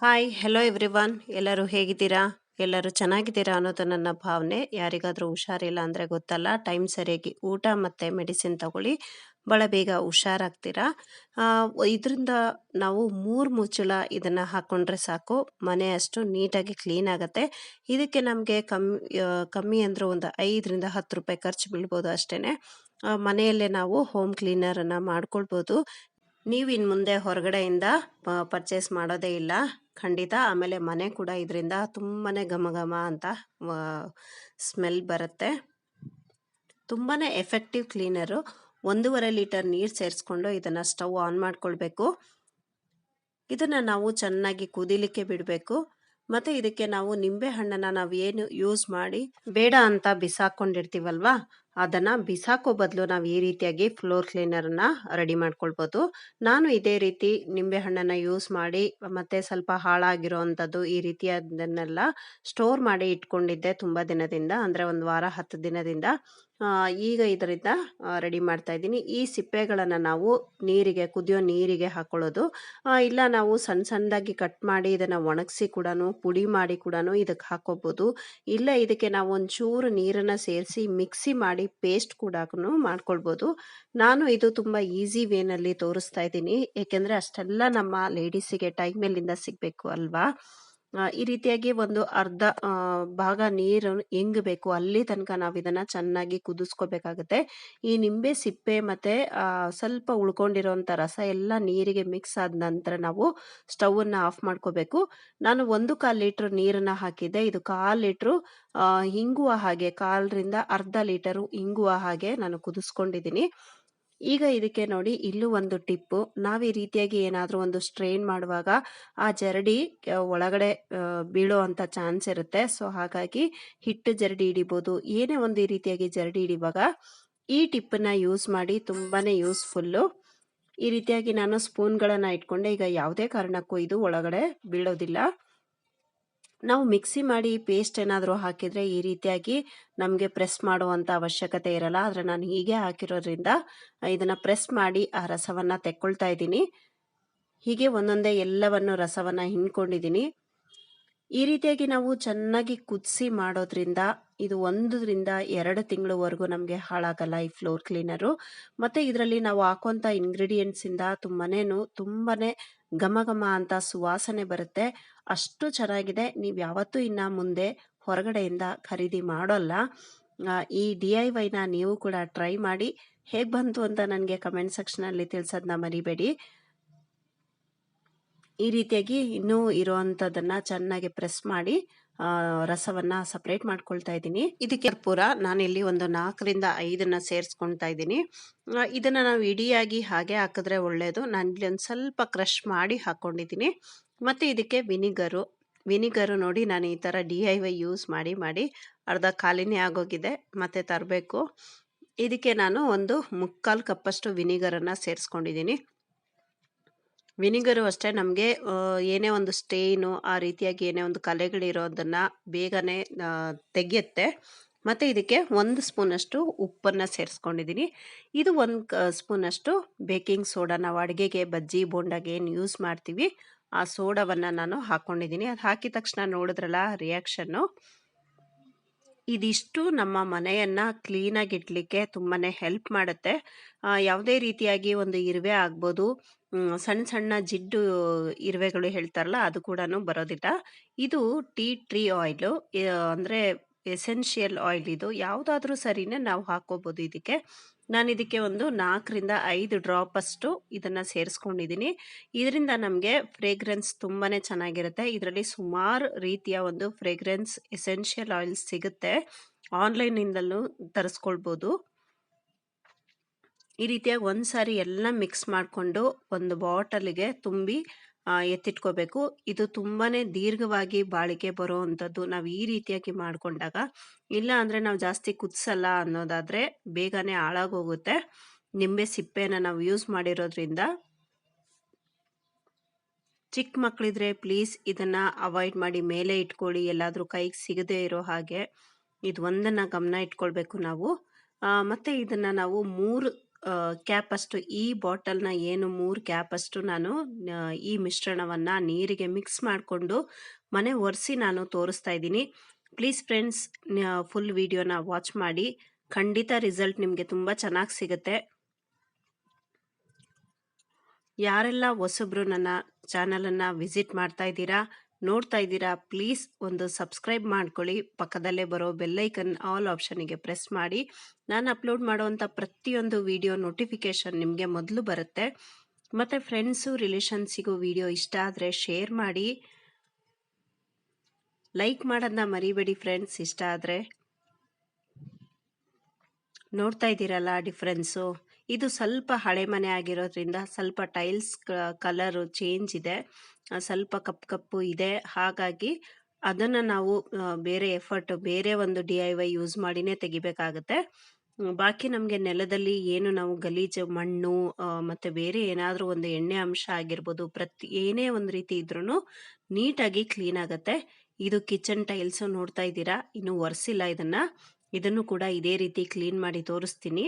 Hi hello everyone ಎಲ್ಲರೂ ಹೇಗಿದ್ದೀರಾ? ಎಲ್ಲರೂ ಚೆನ್ನಾಗಿದ್ದೀರಾ ಅನ್ನೋದು ನನ್ನ ಭಾವನೆ. ಯಾರಿಗಾದರೂ ಹುಷಾರಿಲ್ಲ ಅಂದರೆ ಗೊತ್ತಲ್ಲ. ಟೈಮ್ ಸರಿಯಾಗಿ ಊಟ ಮತ್ತು ಮೆಡಿಸಿನ್ ತಗೊಳ್ಳಿ. ಭಾಳ ಬೇಗ ಹುಷಾರಾಗ್ತೀರಾ? ಇದರಿಂದ ನಾವು ಮೂರು ಮುಚ್ಚಳ ಇದನ್ನು ಹಾಕ್ಕೊಂಡ್ರೆ ಸಾಕು. ಮನೆ ಅಷ್ಟು ನೀಟಾಗಿ ಕ್ಲೀನ್ ಆಗುತ್ತೆ. ಇದಕ್ಕೆ ನಮಗೆ ಕಮ್ಮಿ ಕಮ್ಮಿ ಅಂದರೆ ಒಂದು ಐದರಿಂದ ಹತ್ತು ರೂಪಾಯಿ ಖರ್ಚು ಬೀಳ್ಬೋದು ಅಷ್ಟೇ ಮನೆಯಲ್ಲೇ ನಾವು ಹೋಮ್ ಕ್ಲೀನರನ್ನು ಮಾಡ್ಕೊಳ್ಬೋದು. ನೀವು ಇನ್ನು ಮುಂದೆ ಹೊರಗಡೆಯಿಂದ ಪರ್ಚೇಸ್ ಮಾಡೋದೇ ಇಲ್ಲ. ಖಂಡಿತ ಆಮೇಲೆ ಮನೆ ಕೂಡ ಇದರಿಂದ ತುಂಬಾ ಘಮ ಘಮ ಅಂತ ಸ್ಮೆಲ್ ಬರುತ್ತೆ. ತುಂಬಾ ಎಫೆಕ್ಟಿವ್ ಕ್ಲೀನರು ಒಂದೂವರೆ ಲೀಟರ್ ನೀರು ಸೇರಿಸ್ಕೊಂಡು ಇದನ್ನು ಸ್ಟವ್ ಆನ್ ಮಾಡ್ಕೊಳ್ಬೇಕು. ಇದನ್ನು ನಾವು ಚೆನ್ನಾಗಿ ಕುದಿಲಿಕ್ಕೆ ಬಿಡಬೇಕು. ಮತ್ತು ಇದಕ್ಕೆ ನಾವು ನಿಂಬೆ ಹಣ್ಣನ್ನು ನಾವು ಏನು ಯೂಸ್ ಮಾಡಿ ಬೇಡ ಅಂತ ಬಿಸಾಕೊಂಡಿರ್ತೀವಲ್ವಾ ಅದನ್ನು ಬಿಸಾಕೋ ಬದಲು ನಾವು ಈ ರೀತಿಯಾಗಿ ಫ್ಲೋರ್ ಕ್ಲೀನರನ್ನು ರೆಡಿ ಮಾಡ್ಕೊಳ್ಬೋದು. ನಾನು ಇದೇ ರೀತಿ ನಿಂಬೆ ಹಣ್ಣನ್ನು ಯೂಸ್ ಮಾಡಿ, ಮತ್ತು ಸ್ವಲ್ಪ ಹಾಳಾಗಿರೋ ಅಂಥದ್ದು ಈ ರೀತಿಯದನ್ನೆಲ್ಲ ಸ್ಟೋರ್ ಮಾಡಿ ಇಟ್ಕೊಂಡಿದ್ದೆ ತುಂಬ ದಿನದಿಂದ, ಅಂದರೆ ಒಂದು ವಾರ, ಹತ್ತು ದಿನದಿಂದ. ಈಗ ಇದರಿಂದ ರೆಡಿ ಮಾಡ್ತಾ ಇದ್ದೀನಿ. ಈ ಸಿಪ್ಪೆಗಳನ್ನು ನಾವು ನೀರಿಗೆ, ಕುದಿಯೋ ನೀರಿಗೆ ಹಾಕೊಳ್ಳೋದು. ಇಲ್ಲ ನಾವು ಸಣ್ಣ ಸಣ್ಣದಾಗಿ ಕಟ್ ಮಾಡಿ ಇದನ್ನು ಒಣಗಿಸಿ ಕೂಡ ಪುಡಿ ಮಾಡಿ ಕೂಡ ಇದಕ್ಕೆ ಹಾಕೋಬೋದು. ಇಲ್ಲ ಇದಕ್ಕೆ ನಾವು ಒಂಚೂರು ನೀರನ್ನು ಸೇರಿಸಿ ಮಿಕ್ಸಿ ಮಾಡಿ ಪೇಸ್ಟ್ ಕೂಡ ಮಾಡ್ಕೊಳ್ಬೋದು. ನಾನು ಇದು ತುಂಬ ಈಸಿ ವೇನಲ್ಲಿ ತೋರಿಸ್ತಾ ಇದ್ದೀನಿ. ಏಕೆಂದರೆ ಅಷ್ಟೆಲ್ಲ ನಮ್ಮ ಲೇಡೀಸಿಗೆ ಟೈಮಲ್ಲಿಂದ ಸಿಗಬೇಕು ಅಲ್ವಾ? ಈ ರೀತಿಯಾಗಿ ಒಂದು ಅರ್ಧ ಭಾಗ ನೀರು ಹೆಂಗಬೇಕು ಅಲ್ಲಿ ತನಕ ನಾವು ಇದನ್ನ ಚೆನ್ನಾಗಿ ಕುದಿಸ್ಕೋಬೇಕಾಗುತ್ತೆ. ಈ ನಿಂಬೆ ಸಿಪ್ಪೆ ಮತ್ತೆ ಸ್ವಲ್ಪ ಉಳ್ಕೊಂಡಿರೋಂಥ ರಸ ಎಲ್ಲ ನೀರಿಗೆ ಮಿಕ್ಸ್ ಆದ ನಂತರ ನಾವು ಸ್ಟವನ್ನು ಆಫ್ ಮಾಡ್ಕೋಬೇಕು. ನಾನು ಒಂದು ಕಾಲು ಲೀಟ್ರ್ ನೀರನ್ನ ಹಾಕಿದ್ದೆ. ಇದು ಕಾಲು ಲೀಟ್ರು ಹಿಂಗುವ ಹಾಗೆ, ಕಾಲರಿಂದ ಅರ್ಧ ಲೀಟರು ಹಿಂಗುವ ಹಾಗೆ ನಾನು ಕುದಿಸ್ಕೊಂಡಿದ್ದೀನಿ. ಈಗ ಇದಕ್ಕೆ ನೋಡಿ ಇಲ್ಲೂ ಒಂದು ಟಿಪ್ಪು. ನಾವು ಈ ರೀತಿಯಾಗಿ ಏನಾದರೂ ಒಂದು ಸ್ಟ್ರೈನ್ ಮಾಡುವಾಗ ಆ ಜರಡಿ ಒಳಗಡೆ ಬೀಳೋ ಅಂಥ ಚಾನ್ಸ್ ಇರುತ್ತೆ. ಸೊ, ಹಾಗಾಗಿ ಹಿಟ್ಟು ಜರಡಿ ಹಿಡಿಬೋದು. ಏನೇ ಒಂದು ಈ ರೀತಿಯಾಗಿ ಜರಡಿ ಹಿಡಿವಾಗ ಈ ಟಿಪ್ಪನ್ನ ಯೂಸ್ ಮಾಡಿ ತುಂಬಾ ಯೂಸ್ಫುಲ್ಲು. ಈ ರೀತಿಯಾಗಿ ನಾನು ಸ್ಪೂನ್ಗಳನ್ನು ಇಟ್ಕೊಂಡೆ. ಈಗ ಯಾವುದೇ ಕಾರಣಕ್ಕೂ ಇದು ಒಳಗಡೆ ಬೀಳೋದಿಲ್ಲ. ನಾವು ಮಿಕ್ಸಿ ಮಾಡಿ ಪೇಸ್ಟ್ ಏನಾದರೂ ಹಾಕಿದರೆ ಈ ರೀತಿಯಾಗಿ ನಮಗೆ ಪ್ರೆಸ್ ಮಾಡುವಂಥ ಅವಶ್ಯಕತೆ ಇರಲ್ಲ. ಆದರೆ ನಾನು ಹೀಗೆ ಹಾಕಿರೋದ್ರಿಂದ ಇದನ್ನು ಪ್ರೆಸ್ ಮಾಡಿ ಆ ರಸವನ್ನು ತೆಕ್ಕೊಳ್ತಾ ಇದ್ದೀನಿ. ಹೀಗೆ ಒಂದೊಂದೇ ಎಲ್ಲವನ್ನು ರಸವನ್ನು ಹಿಂಡ್ಕೊಂಡಿದ್ದೀನಿ. ಈ ರೀತಿಯಾಗಿ ನಾವು ಚೆನ್ನಾಗಿ ಕುದಿಸಿ ಮಾಡೋದ್ರಿಂದ ಇದು ಒಂದರಿಂದ ಎರಡು ತಿಂಗಳವರೆಗೂ ನಮಗೆ ಹಾಳಾಗಲ್ಲ ಈ ಫ್ಲೋರ್ ಕ್ಲೀನರು. ಮತ್ತು ಇದರಲ್ಲಿ ನಾವು ಹಾಕುವಂಥ ಇಂಗ್ರೀಡಿಯೆಂಟ್ಸಿಂದ ತುಂಬಾನೇ ಘಮ ಘಮ ಅಂತ ಸುವಾಸನೆ ಬರುತ್ತೆ. ಅಷ್ಟು ಚೆನ್ನಾಗಿದೆ. ನೀವು ಯಾವತ್ತೂ ಇನ್ನು ಮುಂದೆ ಹೊರಗಡೆಯಿಂದ ಖರೀದಿ ಮಾಡೋಲ್ಲ. ಈ ಡಿ ಐ ವೈನ ನೀವು ಕೂಡ ಟ್ರೈ ಮಾಡಿ. ಹೇಗೆ ಬಂತು ಅಂತ ನನಗೆ ಕಮೆಂಟ್ ಸೆಕ್ಷನಲ್ಲಿ ತಿಳಿಸೋದನ್ನ ಮರಿಬೇಡಿ. ಈ ರೀತಿಯಾಗಿ ಇನ್ನೂ ಇರೋವಂಥದ್ದನ್ನು ಚೆನ್ನಾಗಿ ಪ್ರೆಸ್ ಮಾಡಿ. ರಸವನ್ನ ಸಪ್ರೇಟ್ ಮಾಡ್ಕೊಳ್ತಾ ಇದ್ದೀನಿ. ಇದಕ್ಕೆ ಪೂರ ನಾನಿಲ್ಲಿ ಒಂದು ನಾಲ್ಕರಿಂದ ಐದನ್ನ ಸೇರಿಸ್ಕೊಳ್ತಾ ಇದ್ದೀನಿ. ಇದನ್ನ ನಾವು ಇಡಿಯಾಗಿ ಹಾಗೆ ಹಾಕಿದ್ರೆ ಒಳ್ಳೆಯದು ನಾನು ಇಲ್ಲಿ ಒಂದು ಸ್ವಲ್ಪ ಕ್ರಷ್ ಮಾಡಿ ಹಾಕೊಂಡಿದ್ದೀನಿ. ಮತ್ತು ಇದಕ್ಕೆ ವಿನಿಗರು ವಿನಿಗರು ನೋಡಿ ನಾನು ಈ ಥರ ಡಿ ಐ ವೈ ಯೂಸ್ ಮಾಡಿ ಮಾಡಿ ಅರ್ಧ ಖಾಲಿನೇ ಆಗೋಗಿದೆ. ಮತ್ತೆ ತರಬೇಕು. ಇದಕ್ಕೆ ನಾನು ಒಂದು ಮುಕ್ಕಾಲು ಕಪ್ಪಷ್ಟು ವಿನಿಗರನ್ನು ಸೇರಿಸ್ಕೊಂಡಿದ್ದೀನಿ. ವಿನಿಗರು ಅಷ್ಟೇ ನಮಗೆ ಏನೇ ಒಂದು ಸ್ಟೇನು ಆ ರೀತಿಯಾಗಿ ಏನೇ ಒಂದು ಕಲೆಗಳಿರೋದನ್ನು ಬೇಗನೆ ತೆಗೆಯುತ್ತೆ. ಮತ್ತು ಇದಕ್ಕೆ ಒಂದು ಸ್ಪೂನಷ್ಟು ಉಪ್ಪನ್ನು ಸೇರಿಸ್ಕೊಂಡಿದ್ದೀನಿ ಇದು ಒಂದು ಸ್ಪೂನಷ್ಟು ಬೇಕಿಂಗ್ ಸೋಡಾ ನಾವು ಅಡುಗೆಗೆ, ಬಜ್ಜಿ, ಬೋಂಡಾಗೆ ಏನು ಯೂಸ್ ಮಾಡ್ತೀವಿ, ಆ ಸೋಡಾವನ್ನು ನಾನು ಹಾಕ್ಕೊಂಡಿದ್ದೀನಿ ಅದು ಹಾಕಿದ ತಕ್ಷಣ ನೋಡಿದ್ರಲ್ಲ ರಿಯಾಕ್ಷನ್ನು ಇದಿಷ್ಟು ನಮ್ಮ ಮನೆಯನ್ನು ಕ್ಲೀನಾಗಿಡಲಿಕ್ಕೆ ತುಂಬಾ ಹೆಲ್ಪ್ ಮಾಡುತ್ತೆ. ಯಾವುದೇ ರೀತಿಯಾಗಿ ಒಂದು ಇರುವೆ ಆಗ್ಬೋದು ಸಣ್ಣ ಸಣ್ಣ ಜಿಡ್ಡು ಇರುವೆಗಳು ಹೇಳ್ತಾರಲ್ಲ, ಅದು ಕೂಡ ಬರೋದಿಲ್ಲ. ಇದು ಟೀ ಟ್ರೀ ಆಯಿಲು ಅಂದರೆ ಎಸೆನ್ಷಿಯಲ್ ಆಯಿಲ್ ಇದು. ಯಾವುದಾದ್ರೂ ಸರಿನೇ ನಾವು ಹಾಕೋಬೋದು ಇದಕ್ಕೆ. ನಾನು ಇದಕ್ಕೆ ಒಂದು ನಾಲ್ಕರಿಂದ ಐದು ಡ್ರಾಪ್ ಅಷ್ಟು ಇದನ್ನು ಸೇರಿಸ್ಕೊಂಡಿದ್ದೀನಿ ಇದರಿಂದ ನಮಗೆ ಫ್ರೇಗ್ರೆನ್ಸ್ ತುಂಬಾ ಚೆನ್ನಾಗಿರುತ್ತೆ. ಇದರಲ್ಲಿ ಸುಮಾರು ರೀತಿಯ ಒಂದು ಫ್ರೇಗ್ರೆನ್ಸ್ ಎಸೆನ್ಷಿಯಲ್ ಆಯಿಲ್ಸ್ ಸಿಗುತ್ತೆ. ಆನ್ಲೈನಿಂದಲೂ ತರಿಸ್ಕೊಳ್ಬೋದು. ಈ ರೀತಿಯಾಗಿ ಒಂದು ಸಾರಿ ಎಲ್ಲ ಮಿಕ್ಸ್ ಮಾಡಿಕೊಂಡು ಒಂದು ಬಾಟಲಿಗೆ ತುಂಬಿ ಎತ್ತಿಟ್ಕೋಬೇಕು. ಇದು ತುಂಬಾ ದೀರ್ಘವಾಗಿ ಬಾಳಿಕೆ ಬರುವಂಥದ್ದು ನಾವು ಈ ರೀತಿಯಾಗಿ ಮಾಡಿಕೊಂಡಾಗ, ಇಲ್ಲ ಅಂದರೆ ನಾವು ಜಾಸ್ತಿ ಕುದಿಸಲ್ಲ ಅನ್ನೋದಾದರೆ ಬೇಗನೆ ಹಾಳಾಗೋಗುತ್ತೆ. ನಿಂಬೆ ಸಿಪ್ಪೆನ ನಾವು ಯೂಸ್ ಮಾಡಿರೋದ್ರಿಂದ ಚಿಕ್ಕ ಮಕ್ಕಳಿದ್ರೆ ಪ್ಲೀಸ್ ಇದನ್ನು ಅವಾಯ್ಡ್ ಮಾಡಿ ಮೇಲೆ ಇಟ್ಕೊಳ್ಳಿ. ಎಲ್ಲಾದರೂ ಕೈಗೆ ಸಿಗದೇ ಇರೋ ಹಾಗೆ. ಇದು ಒಂದನ್ನು ಗಮನ ಇಟ್ಕೊಳ್ಬೇಕು ನಾವು. ಮತ್ತೆ ಇದನ್ನು ನಾವು ಮೂರು ಕ್ಯಾಪಷ್ಟು ಈ ಬಾಟಲ್ನ ಏನು ಮೂರು ಕ್ಯಾಪಷ್ಟು ನಾನು ಈ ಮಿಶ್ರಣವನ್ನು ನೀರಿಗೆ ಮಿಕ್ಸ್ ಮಾಡಿಕೊಂಡು ಮನೆ ಒರೆಸಿ ನಾನು ತೋರಿಸ್ತಾ ಇದ್ದೀನಿ. ಪ್ಲೀಸ್ ಫ್ರೆಂಡ್ಸ್ ಫುಲ್ ವಿಡಿಯೋನ ವಾಚ್ ಮಾಡಿ. ಖಂಡಿತ ರಿಸಲ್ಟ್ ನಿಮಗೆ ತುಂಬ ಚೆನ್ನಾಗಿ ಸಿಗುತ್ತೆ. ಯಾರೆಲ್ಲ ಹೊಸಬ್ರು ನನ್ನ ಚಾನಲನ್ನು ವಿಸಿಟ್ ಮಾಡ್ತಾ ಇದ್ದೀರಾ ನೋಡ್ತಾ ಇದ್ದೀರಾ, ಪ್ಲೀಸ್ ಒಂದು ಸಬ್ಸ್ಕ್ರೈಬ್ ಮಾಡ್ಕೊಳ್ಳಿ. ಪಕ್ಕದಲ್ಲೇ ಬರೋ ಬೆಲ್ಲೈಕನ್ ಆಲ್ ಆಪ್ಷನಿಗೆ ಪ್ರೆಸ್ ಮಾಡಿ. ನಾನು ಅಪ್ಲೋಡ್ ಮಾಡುವಂಥ ಪ್ರತಿಯೊಂದು ವಿಡಿಯೋ ನೋಟಿಫಿಕೇಷನ್ ನಿಮಗೆ ಮೊದಲು ಬರುತ್ತೆ. ಮತ್ತು ಫ್ರೆಂಡ್ಸು, ರಿಲೇಷನ್ಸಿಗೂ ವಿಡಿಯೋ ಇಷ್ಟ ಆದರೆ ಶೇರ್ ಮಾಡಿ. ಲೈಕ್ ಮಾಡೋದನ್ನ ಮರಿಬೇಡಿ ಫ್ರೆಂಡ್ಸ್, ಇಷ್ಟ ಆದರೆ. ನೋಡ್ತಾ ಇದ್ದೀರಲ್ಲ ಡಿಫ್ರೆನ್ಸು? ಇದು ಸ್ವಲ್ಪ ಹಳೆ ಮನೆ ಆಗಿರೋದ್ರಿಂದ ಸ್ವಲ್ಪ ಟೈಲ್ಸ್ ಕಲರು ಚೇಂಜ್ ಇದೆ. ಸ್ವಲ್ಪ ಕಪ್ಪು ಕಪ್ಪು ಇದೆ. ಹಾಗಾಗಿ ಅದನ್ನು ನಾವು ಬೇರೆ ಎಫರ್ಟ್, ಬೇರೆ ಒಂದು ಡಿ ಐ ವೈ ಯೂಸ್ ಮಾಡಿನೇ ತೆಗಿಬೇಕಾಗತ್ತೆ. ಬಾಕಿ ನಮಗೆ ನೆಲದಲ್ಲಿ ಏನು ನಾವು ಗಲೀಜು, ಮಣ್ಣು ಮತ್ತೆ ಬೇರೆ ಏನಾದರೂ ಒಂದು ಎಣ್ಣೆ ಅಂಶ ಆಗಿರ್ಬೋದು, ಪ್ರತಿ, ಏನೇ ಒಂದು ರೀತಿ ಇದ್ರೂ ನೀಟಾಗಿ ಕ್ಲೀನ್ ಆಗುತ್ತೆ. ಇದು ಕಿಚನ್ ಟೈಲ್ಸು ನೋಡ್ತಾ ಇದ್ದೀರಾ? ಇನ್ನು ಒರೆಸಿಲ್ಲ ಇದನ್ನ. ಇದನ್ನು ಕೂಡ ಇದೇ ರೀತಿ ಕ್ಲೀನ್ ಮಾಡಿ ತೋರಿಸ್ತೀನಿ.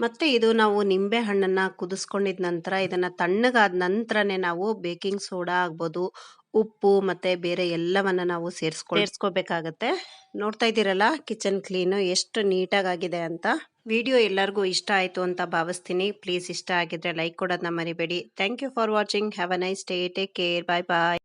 ಮತ್ತೆ ಇದು ನಾವು ನಿಂಬೆ ಹಣ್ಣನ್ನ ಕುದಿಸ್ಕೊಂಡಿದ ನಂತರ ಇದನ್ನ ತಣ್ಣಗಾದ ನಂತರನೇ ನಾವು ಬೇಕಿಂಗ್ ಸೋಡಾ ಆಗ್ಬೋದು ಉಪ್ಪು ಮತ್ತೆ ಬೇರೆ ಎಲ್ಲವನ್ನ ನಾವು ಸೇರಿಸ್ಕೊ ಸೇರಿಸ್ಕೋಬೇಕಾಗತ್ತೆ. ನೋಡ್ತಾ ಇದ್ದೀರಲ್ಲ ಕಿಚನ್ ಕ್ಲೀನು ಎಷ್ಟು ನೀಟಾಗಿದೆ ಅಂತ. ವಿಡಿಯೋ ಎಲ್ಲರಿಗೂ ಇಷ್ಟ ಆಯಿತು ಅಂತ ಭಾವಿಸ್ತೀನಿ. ಪ್ಲೀಸ್ ಇಷ್ಟ ಆಗಿದ್ರೆ ಲೈಕ್ ಕೊಡೋದನ್ನ ಮರಿಬೇಡಿ. Thank you for watching. Have a nice day. Take care. Bye bye.